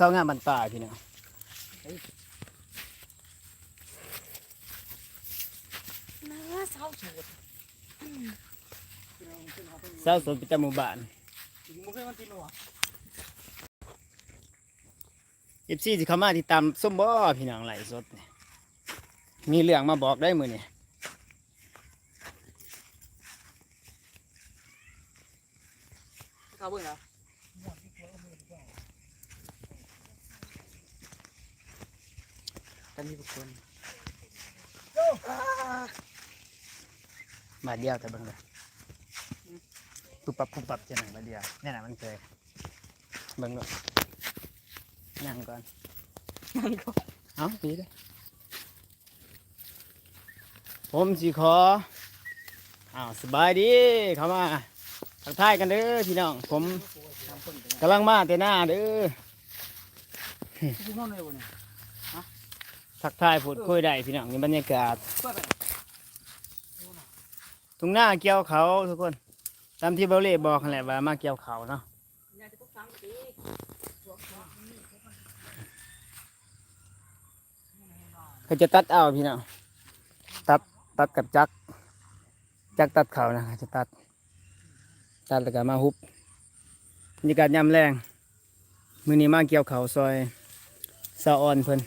เศร้างามบันป่าพี่น้องน่าเศร้าโศกเศร้าสดประจำหมู่บ้านมึงเคยมันตีหนัวเอฟซีสิเข้ามาติดตามส้มบ่พี่น้องไหลฟ์สดนี่มีเรื่องมาบอกได้มือนี่เขาเบิ่งแล้ว กันมีบุคคลมาเดียวแต่เบิ่งเลยปุ๊บปับปุ๊บปับจะหนังมาเดียวแน่นอนมันเคยเบิ่งก่อนนั่งก่อนมันก็เอาดีเลยผมสิขออ้าวสบายดีเข้ามาทักทายกันเด้อพี่น้องผมทำคนเป็นกำลังมาแต่หน้าเด้อ ทักทายพูดคุยได้พี่น้องในบรรยากาศเปิดไปทุ่งหน้าเกี่ยวเขาทุกคน ตามที่เบลเล่บอกนั่นแหละว่ามาเกี่ยวเขาเนาะยายจะพกตังค์ไปดิเขาจะตัดเอาพี่น้องตัดตัดกับจักรจักรตัดเขานะเขาจะตัดตัดแล้วก็มาฮุบบรรยากาศยามแรงมื้อนี้มาเกี่ยวเขาซอยสะออนเพิ่น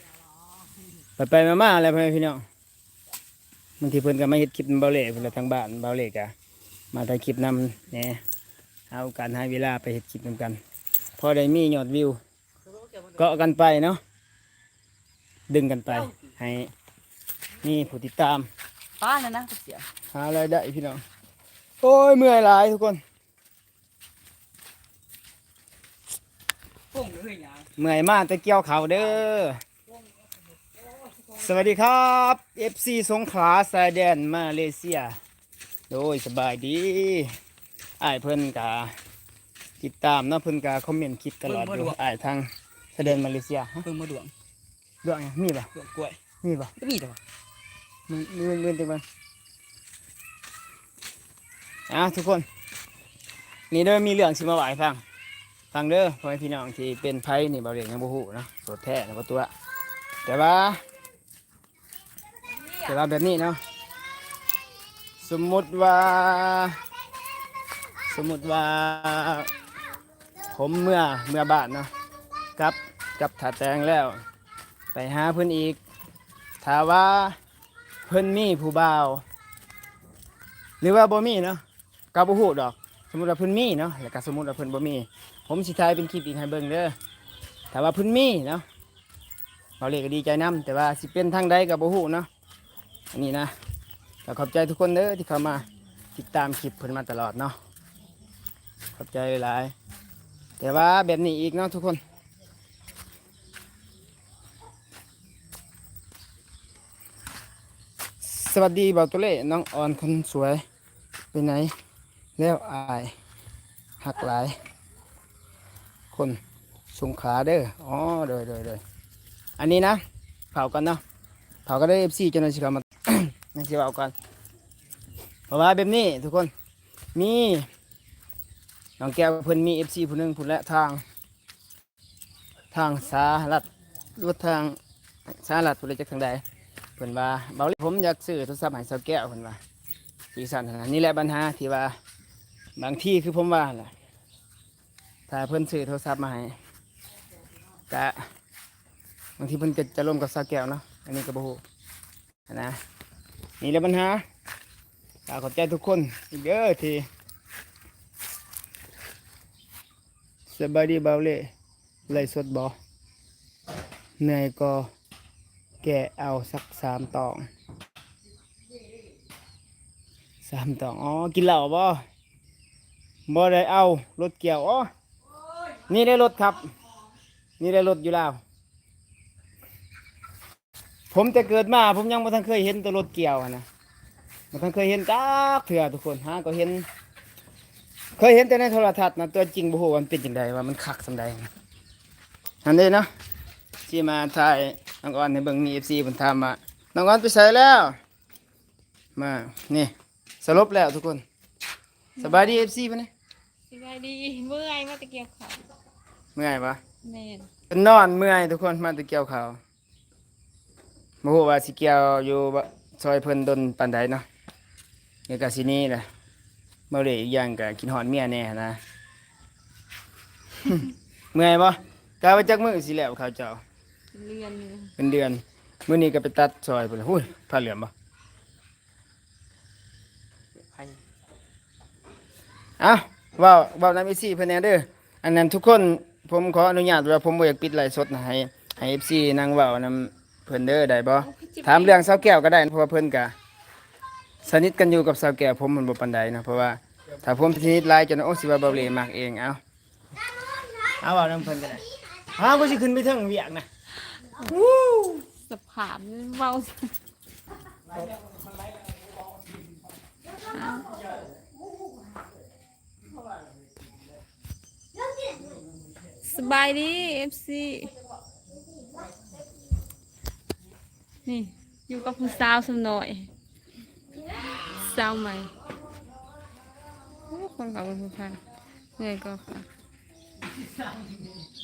ไปไปๆมาๆอะไรเพื่อนพี่น้องบางทีเพิ่นก็มาเฮ็ดคลิปนำเบาเล่เพิ่นละทางบ้านเบาเล่ก็มาถ่ายคลิปนำแหน่เอาการให้เวลาไปเฮ็ดคลิปนำกัน พอได้มียอดวิวเกาะกันไปเนาะดึงกันไปให้นี่ผู้ติดตามป้าน่ะนะเสียหารายได้พี่น้องโอ้ยเมื่อยหลายทุกคนปุ้งเลยหยังเมื่อยมากแต่เกี่ยวเขาวเด้อ สวัสดีครับ FC สงขลาสายแดนมาเลเซีย โดยสบายดีอ้ายเพิ่นกาติดตามเนาะเพิ่นกาคอมเมนต์คลิปตลอดอยู่อ้ายทางสายแดนมาเลเซียฮะเพิ่งมาดวงเรื่องหยังมีป่ะดวงกล้วยมีป่ะก็มีแต่ว่ามึงเลื่อนเลื่อนจังมันอะทุกคน นี่เด้อมีเรื่องสิมาไหวฟังฟังเด้อพ่อแม่พี่น้องที่เป็นไพ่นี่เบาเรียงยังบ่ฮู้เนาะสดแท้นะบ่ตัวแต่ว่า แต่ว่าแบบนี้เนาะสมมุติว่า สมมุติว่า ผมเมื่อเมื่อบานเนาะกับกับถาแตงแล้ว ไปหาเพิ่อนอีกถ้าว่าเพิ่อนมีผู้บ่าว หรือว่าบ่มีเนาะก็บ่ฮู้ดอก สมมุติว่าเพิ่อนมีเนาะแล้วก็สมมุติว่าเพิ่อนบ่มี ผมสิถ่ายเป็นคลิปอีกให้เบิ่งเด้อถ้าว่าเพิ่อนมีเนาะเราเลยก็ดีใจนํแต่ว่าสิเป็นทางใดก็บ่ฮู้เนาะ อันนี้นะก็ขอบใจทุกคนเด้อที่เข้ามาติดตามคลิปเพิ่นมาตลอดเนาะขอบใจหลายแต่ว่าแบบนี้อีกเนาะทุกคนสวัสดีบ่าตัวเล่น้องออนคนสวยไปไหน แล้วอายหักหลาย คนสงขาเด้ออ๋อเด้อเด้อเด้ออันนี้นะ เผากันเนาะเผาก็ได้เอฟซีจนสิเขามา ไม่ใช่เผากันเพราะว่าแบบนี้ทุกคนมีน้องแก้วเพิ่นมีเอฟซีผู้หนึ่งผู้และทาง ทางสารัดหรือว่าทางสารัดผู้ใดจากทางใดเพิ่นว่าเบาเลยผมอยากซื้อโทรศัพท์ให้สาวแก้วเพิ่นว่าสีสันนะนี่แหละปัญหาที่ว่าบางที่คือผมว่าแหละถ้าเพิ่นซื้อโทรศัพท์มาให้แต่บางทีเพิ่นจะจะร่วมกับสาวแก้วเนาะอันนี้ก็บ่ฮู้นะ นี่แหละปัญหาฝากขอบใจทุกคนอีกเด้อทีสบายดีเบาเลยไล่สดบ่เหนื่อยก็แกะเอาสักสามตองสามตองอ๋อกินเหล้าบ่บ่ได้เอารถเกี่ยวอ๋อนี่ได้รถครับ นี่ได้รถอยู่แล้ว ผมแต่เกิดมาผมยังไม่ทันเคยเห็นตัวรถเกี่ยวอะนะไม่ทันเคยเห็นจักเถื่อทุกคนฮะก็เห็น เคยเห็นแต่ในโทรทัศน์นะตัวจริงบ่ฮู้ว่ามันเป็นจังไดว่ามันคักสำใดอันนี้เนาะที่มาถ่ายน้องออนในเบิ่งมีเอฟซีเพิ่นถามมาน้องออนไปใส่แล้ว มานี่สรุปแล้วทุกคน สบายดีเอฟซีปะเนี่ยสบายดีเมื่อยมาตะเกียบเขาเมื่อยปะโแม่นนอนเมื่อยทุกคนมาแตะเกี่ยวเขาว บ่ฮู้ว่าสิเกี่ยวอยู่บ่ซอยเพิ่นดนปานใดเนาะนี่ก็สิหนี้แหละบ่ได้อีกอย่างก็กินฮอดเมียแน่นะ เมื่อยบ่กะว่าจักมื้อสิแล้วเขาวเจ้า เรียนอยู่เป็นเดือนมื้อนี้ก็ไปตัดซอยพุ่นล่ะหุ้ยผ้าเหลืองบ่ไผ่เอ้าเว้าเว้านำ FC เพิ่นแหน่เด้ออันนั้นทุกคนผมขออนุญาตว่าผมบ่อยากปิดไลฟ์สดนะให้ให้ FC นั่งเว้านำ เพิ่นเด้อได้บ่ถามเรื่องสาวแก้วก็ได้นะเพราะว่าเพิ่นก็สนิทกันอยู่กับสาวแก้วผมมันบ่ปานใดนะเพราะว่าถ้าผมสนิทหลายจนโอ้สิว่าเบาเหลมากเองเอาเอาเอานำเพิ่นก็ได้อ้าวบ่สิขึ้นไปเทิงเวียกนะสภาพเว้าสบายดี FC นี่ อยู่กับผู้สาวสำหน่อยสาวใหม่โอ้คนเขาเป็นผู้ชายเหนื่อยก็ค่ะ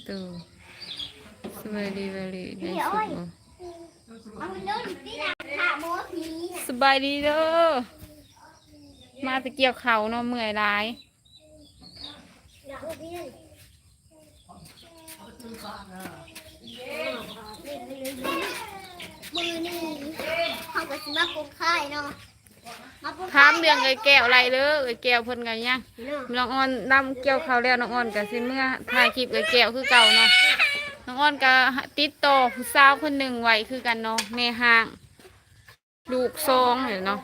ตูสบายดีเวลีในสุดบ่เอามันโดนที่หลังขาโมผีน่ะสบายดีเด้อมาตะเกียบเขาเนาะเมื่อยร้ายหลังพี่นั่น มือนี่เขาก็สิมาปรุงค่ายเนาะมาปรุงถามเรื่องไอ้แก้วอะไรเด้อไอ้แก้วเพิ่นกันยังเนาะน้องอ้อนนำเกี่ยวเขาวแล้วน้องอ้อนก็สิเมื่อถ่ายคลิปไอ้แก้วคือเก่าเนาะน้องอ้อนก็ติดต่อผู้สาวคนหนึ่งไว้คือกันเนาะแม่ห้างลูกซองเห็นเนาะ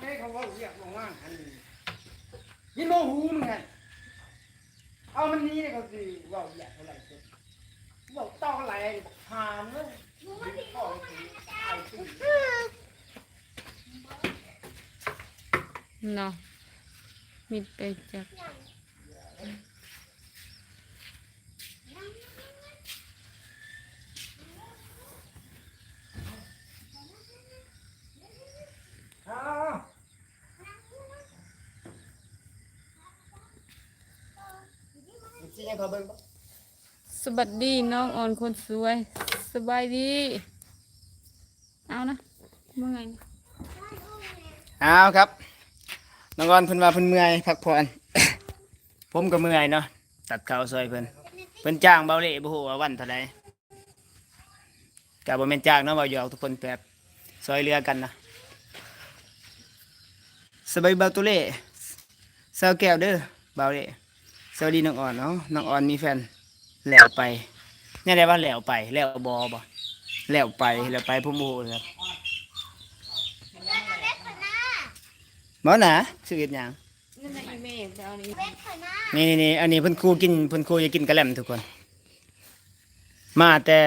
ยินบ่ฮู้มึงไงเอามันนี้ก็สิเว้าอยากเท่าไหร่สุดเว้าต่อไหลหามเลย เนาะมิดไปจากเอาสิยังเขาเบิ่งบ่สวัสดีน้องอ่อนคนสวย สบายดีเอานะ เมื่อยเอาครับน้องออนเพิ่นว่าเพิ่นเมื่อยพักผ่อน ผมก็เมื่อยเนาะตัดเขาซอยเพิ่นเพิ่นจ้างเบาเล่บ่ฮู้ว่าวันเท่าใดก็บ่แม่นจ้างเนาะว่าหยอกทุกคนแบบซอยเรือกันนะสบายเบาตุเล่สาวแก้วเด้อเบาเล่สวัสดีน้องอ่อนเนาะน้องอ่อนมีแฟนแล้วไปนี่ได้ว่าแล้วไปแล้วบ่บ่แล้วไปแล้วไปผมบ่ฮู้ครับ หมอหนาชื่อเฮ็ดหยังนั่นแหละอีเมลแต่เอยนะนี่นี่นี่อันนี้เพิ่นครูกินเพิ่นครูจะกินกระแลมทุกคน มาแต่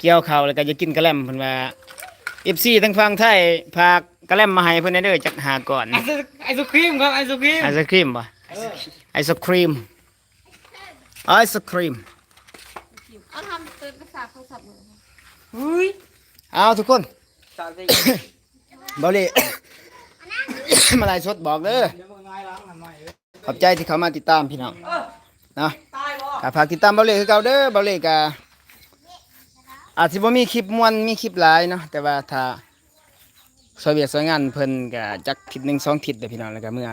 เกี่ยวข้าวแล้วก็จะกินกระแลมเพิ่นว่า FC ทั้งฟังไทยพากกระแลมมาให้เพิ่นได้เด้อจักหาก่อนไอศไอศครีมครับไอศครีมไอศครีมบ่ไอศครีมไอศครีมเอาทำเป็นภาษาโทรศัพท์เลยอุ้ยเอาทุกคน เบาเลย มาไลฟ์สดบอกเด้อเดี๋ยวมึงง่ายล้างทำไมเอ้ยขอบใจที่เขามาติดตามพี่น้องเออเนาะตายบ่ก็ฝากติดตามเบาเล่คือเก่าเด้อเบาเล่ก็อาจสิบ่มีคลิปม่วนมีคลิปหลายเนาะแต่ว่าถ้าสวยเวียกสวยงานเพิ่นก็จักทิศหนึ่งสองทิศเด้อพี่น้องแล้วก็เมื่อ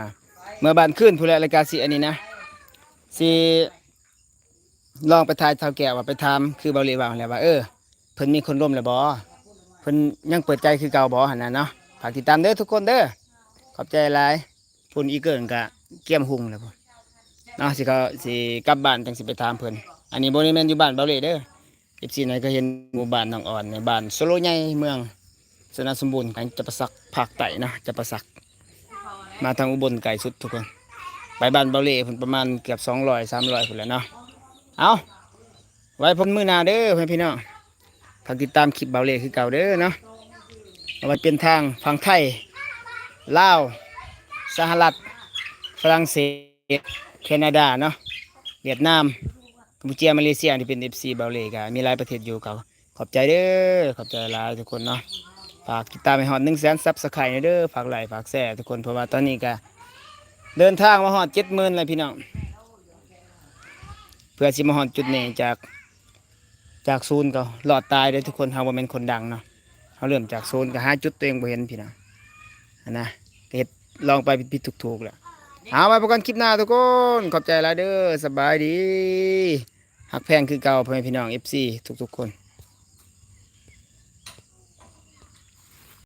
เมื่อบ้านขึ้นผู้แลรายการสิอันนี้นะสิลองไปทายเท่าแก่ว่าไปถามคือเบาเล่ว่าแล้วว่าเออเพิ่นมีคนร่วมแล้วบ่เพิ่นยังเปิดใจคือเก่าบ่หั่นน่ะเนาะฝากติดตามเด้อทุกคนเด้อ ขอบใจหลายพุ่นอีเกินก็เกี่ยมหุงแล้วพุ่นเนาะสิเขาสิกลับบ้านจังสิไปถามเพิ่นอันนี้บ่ได้แม่นอยู่บ้านเบาเลเด้อ14ไหนก็เห็นหมู่บ้านน้องอ่อนในบ้านโซโลใหญ่เมืองสนาสมบูรณ์กันจะประสักภาคใต้เนาะจะประสัก มาทางอุบลไกลสุดทุกคน ไปบ้านเบาเลพิ่นประมาณเกือบ200 300พุ่นแล้วเนาะเอาไว้พบมือหน้าเด้อเพื่อนพี่น้องฝากติดตามคลิปเบาเลคือเก่าเด้อเนาะเอาไว้เป็นทางฝั่งไทย ลาว สหรัฐ ฝรั่งเศส แคนาดาเนาะ เวียดนามกัมพูชามาเลเซียที่เป็น FC เบาเลกมีหลายประเทศอยู่เขาขอบใจเด้อ ขอบใจหลายทุกคนเนาะ ฝากติดตามให้ฮอด1 0 0 0 0 0ซับสไครต์เด้อ ฝากไลค์ ฝากแชร์ทุกคนเพราะว่าตอนนี้ก็เดินทางมาฮอด70,000แล้วพี่น้อง เพื่อสิมาฮอดจุดนี้จากจากศูนย์ก็หลอดตายเลยทุกคนเฮาบ่แม่นคนดังเนาะเฮาเริ่มจากศูนย์ก็หาจุดตัวเองบ่เห็นพี่น้อง นนะเห็ดลองไปผิดๆถูกๆแหละเอาไว้พบกันคลิปหน้าทุกคน ขอบใจหลายเด้อสบายดีหักแพงคือเก่าพ่อแม่พี่น้อง FC ทุกๆคน